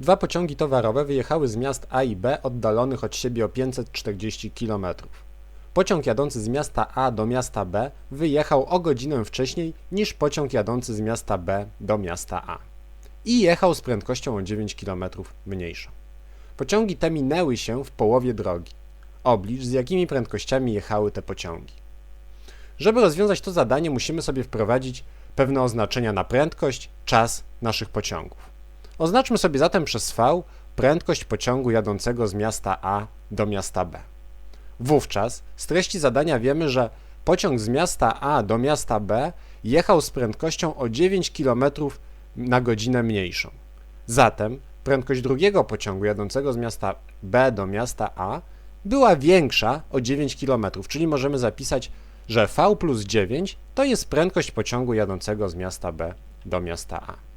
Dwa pociągi towarowe wyjechały z miast A i B oddalonych od siebie o 540 km. Pociąg jadący z miasta A do miasta B wyjechał o godzinę wcześniej niż pociąg jadący z miasta B do miasta A i jechał z prędkością o 9 km mniejszą. Pociągi te minęły się w połowie drogi. Oblicz, z jakimi prędkościami jechały te pociągi. Żeby rozwiązać to zadanie, musimy sobie wprowadzić pewne oznaczenia na prędkość, czas naszych pociągów. Oznaczmy sobie zatem przez V prędkość pociągu jadącego z miasta A do miasta B. Wówczas z treści zadania wiemy, że pociąg z miasta A do miasta B jechał z prędkością o 9 km na godzinę mniejszą. Zatem prędkość drugiego pociągu jadącego z miasta B do miasta A była większa o 9 km, czyli możemy zapisać, że V plus 9 to jest prędkość pociągu jadącego z miasta B do miasta A.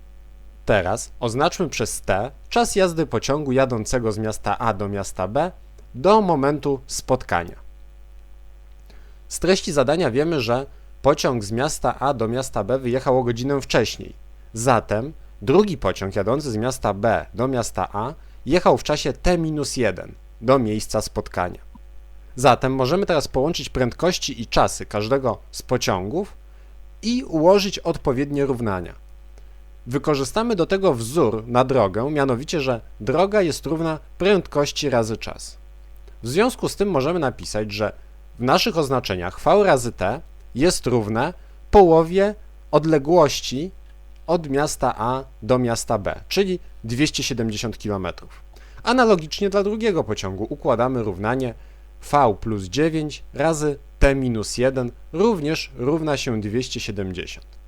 Teraz oznaczmy przez T czas jazdy pociągu jadącego z miasta A do miasta B do momentu spotkania. Z treści zadania wiemy, że pociąg z miasta A do miasta B wyjechał o godzinę wcześniej. Zatem drugi pociąg jadący z miasta B do miasta A jechał w czasie T-1 do miejsca spotkania. Zatem możemy teraz połączyć prędkości i czasy każdego z pociągów i ułożyć odpowiednie równania. Wykorzystamy do tego wzór na drogę, mianowicie, że droga jest równa prędkości razy czas. W związku z tym możemy napisać, że w naszych oznaczeniach v razy t jest równe połowie odległości od miasta A do miasta B, czyli 270 km. Analogicznie dla drugiego pociągu układamy równanie v plus 9 razy t minus 1 również równa się 270.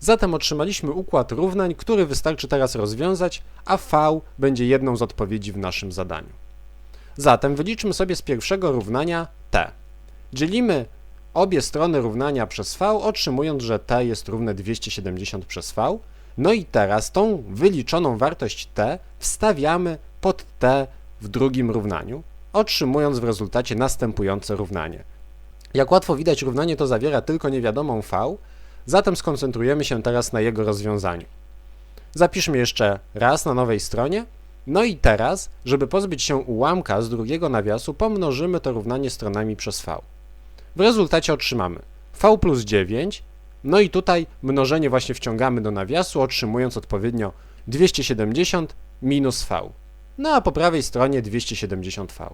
Zatem otrzymaliśmy układ równań, który wystarczy teraz rozwiązać, a v będzie jedną z odpowiedzi w naszym zadaniu. Zatem wyliczmy sobie z pierwszego równania t. Dzielimy obie strony równania przez v, otrzymując, że t jest równe 270 przez v. No i teraz tą wyliczoną wartość t wstawiamy pod t w drugim równaniu, otrzymując w rezultacie następujące równanie. Jak łatwo widać, równanie to zawiera tylko niewiadomą v, zatem skoncentrujemy się teraz na jego rozwiązaniu. Zapiszmy jeszcze raz na nowej stronie. No i teraz, żeby pozbyć się ułamka z drugiego nawiasu, pomnożymy to równanie stronami przez v. W rezultacie otrzymamy v plus 9, no i tutaj mnożenie właśnie wciągamy do nawiasu, otrzymując odpowiednio 270 minus v. No a po prawej stronie 270v.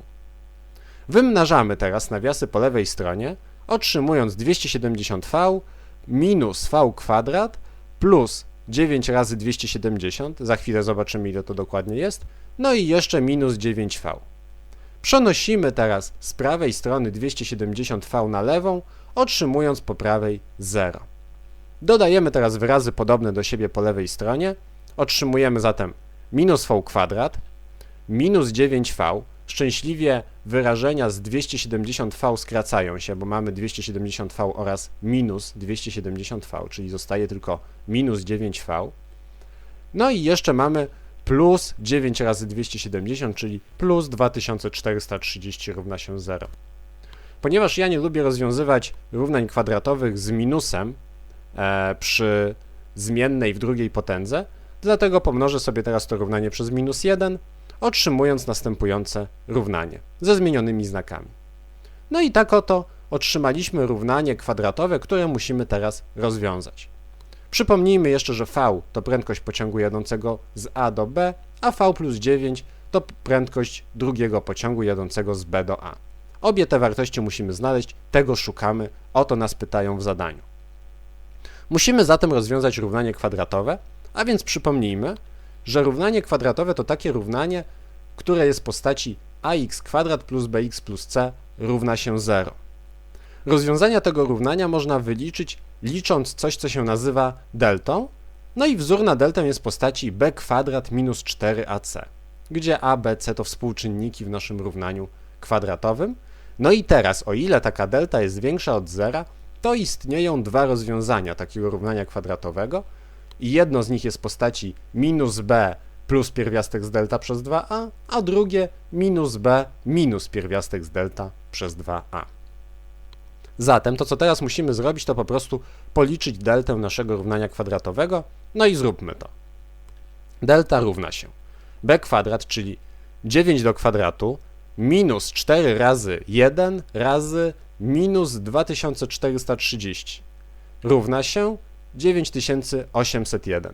Wymnażamy teraz nawiasy po lewej stronie, otrzymując 270v minus v kwadrat plus 9 razy 270, za chwilę zobaczymy ile to dokładnie jest, no i jeszcze minus 9v. Przenosimy teraz z prawej strony 270v na lewą, otrzymując po prawej 0. Dodajemy teraz wyrazy podobne do siebie po lewej stronie, otrzymujemy zatem minus v kwadrat, minus 9v, szczęśliwie wyrażenia z 270v skracają się, bo mamy 270v oraz minus 270v, czyli zostaje tylko minus 9v. No i jeszcze mamy plus 9 razy 270, czyli plus 2430 równa się 0. Ponieważ ja nie lubię rozwiązywać równań kwadratowych z minusem e, przy zmiennej w drugiej potędze, dlatego pomnożę sobie teraz to równanie przez minus 1, otrzymując następujące równanie ze zmienionymi znakami. No i tak oto otrzymaliśmy równanie kwadratowe, które musimy teraz rozwiązać. Przypomnijmy jeszcze, że v to prędkość pociągu jadącego z A do B, a v plus 9 to prędkość drugiego pociągu jadącego z B do A. Obie te wartości musimy znaleźć, tego szukamy, o to nas pytają w zadaniu. Musimy zatem rozwiązać równanie kwadratowe, a więc przypomnijmy, że równanie kwadratowe to takie równanie, które jest w postaci ax kwadrat plus bx plus c równa się 0. Rozwiązania tego równania można wyliczyć licząc coś, co się nazywa deltą, no i wzór na deltę jest w postaci b kwadrat minus 4ac, gdzie a, b, c to współczynniki w naszym równaniu kwadratowym. No i teraz, o ile taka delta jest większa od zera, to istnieją dwa rozwiązania takiego równania kwadratowego i jedno z nich jest w postaci minus b plus pierwiastek z delta przez 2a, a drugie minus b minus pierwiastek z delta przez 2a. Zatem to, co teraz musimy zrobić, to po prostu policzyć deltę naszego równania kwadratowego, no i zróbmy to. Delta równa się b kwadrat, czyli 9 do kwadratu, minus 4 razy 1 razy minus 2430 równa się 9801.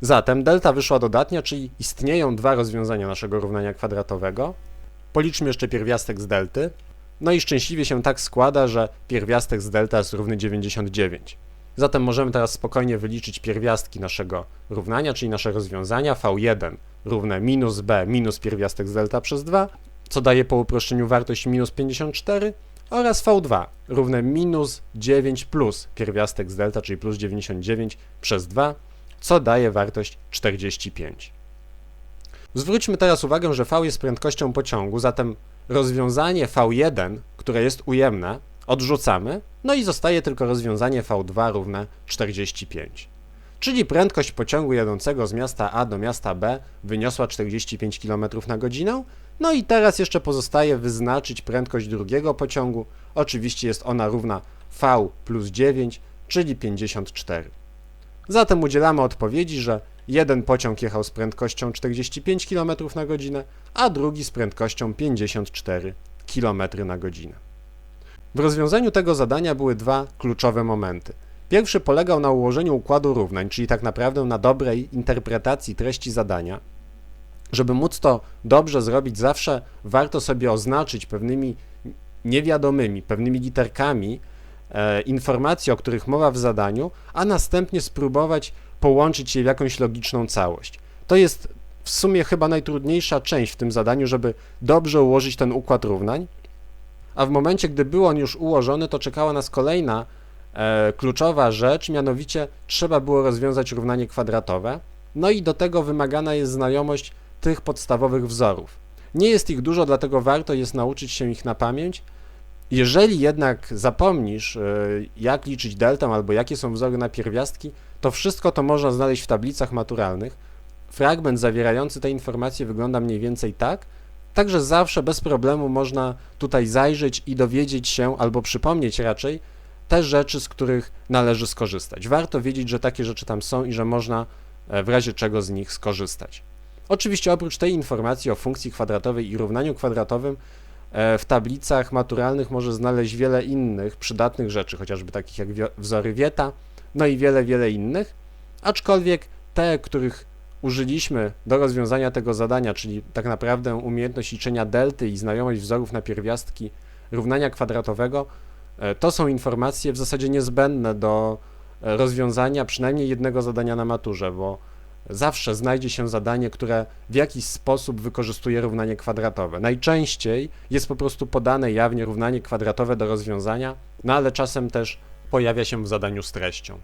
Zatem delta wyszła dodatnia, czyli istnieją dwa rozwiązania naszego równania kwadratowego. Policzmy jeszcze pierwiastek z delty. No i szczęśliwie się tak składa, że pierwiastek z delta jest równy 99. Zatem możemy teraz spokojnie wyliczyć pierwiastki naszego równania, czyli nasze rozwiązania v1 równe minus b minus pierwiastek z delta przez 2, co daje po uproszczeniu wartość minus 54 oraz v2 równe minus 9 plus pierwiastek z delta, czyli plus 99 przez 2, co daje wartość 45. Zwróćmy teraz uwagę, że v jest prędkością pociągu, zatem rozwiązanie v1, które jest ujemne, odrzucamy, no i zostaje tylko rozwiązanie v2 równe 45. Czyli prędkość pociągu jadącego z miasta A do miasta B wyniosła 45 km na godzinę. No i teraz jeszcze pozostaje wyznaczyć prędkość drugiego pociągu. Oczywiście jest ona równa v plus 9, czyli 54. Zatem udzielamy odpowiedzi, że jeden pociąg jechał z prędkością 45 km na godzinę, a drugi z prędkością 54 km na godzinę. W rozwiązaniu tego zadania były dwa kluczowe momenty. Pierwszy polegał na ułożeniu układu równań, czyli tak naprawdę na dobrej interpretacji treści zadania. Żeby móc to dobrze zrobić, zawsze warto sobie oznaczyć pewnymi niewiadomymi, pewnymi literkami e, o których mowa w zadaniu, a następnie spróbować połączyć je w jakąś logiczną całość. To jest w sumie chyba najtrudniejsza część w tym zadaniu, żeby dobrze ułożyć ten układ równań. A w momencie, gdy był on już ułożony, to czekała nas kolejna kluczowa rzecz, mianowicie trzeba było rozwiązać równanie kwadratowe. No i do tego wymagana jest znajomość tych podstawowych wzorów. Nie jest ich dużo, dlatego warto jest nauczyć się ich na pamięć. Jeżeli jednak zapomnisz, e, jak liczyć deltę albo jakie są wzory na pierwiastki, to wszystko to można znaleźć w tablicach maturalnych. Fragment zawierający te informacje wygląda mniej więcej tak, także zawsze bez problemu można tutaj zajrzeć i dowiedzieć się, albo przypomnieć raczej, te rzeczy, z których należy skorzystać. Warto wiedzieć, że takie rzeczy tam są i że można e, w razie czego z nich skorzystać. Oczywiście oprócz tej informacji o funkcji kwadratowej i równaniu kwadratowym e, w tablicach maturalnych może znaleźć wiele innych przydatnych rzeczy, chociażby takich jak wzory Wieta, no i wiele, wiele innych, aczkolwiek te, których użyliśmy do rozwiązania tego zadania, czyli tak naprawdę umiejętność liczenia delty i znajomość wzorów na pierwiastki równania kwadratowego, to są informacje w zasadzie niezbędne do e, rozwiązania przynajmniej jednego zadania na maturze, bo zawsze znajdzie się zadanie, które w jakiś sposób wykorzystuje równanie kwadratowe. Najczęściej jest po prostu podane jawnie równanie kwadratowe do rozwiązania, no ale czasem też pojawia się w zadaniu z treścią.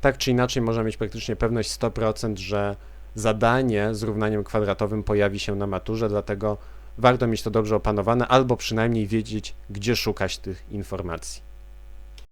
Tak czy inaczej można mieć praktycznie pewność 100%, że zadanie z równaniem kwadratowym pojawi się na maturze, dlatego warto mieć to dobrze opanowane albo przynajmniej wiedzieć, gdzie szukać tych informacji.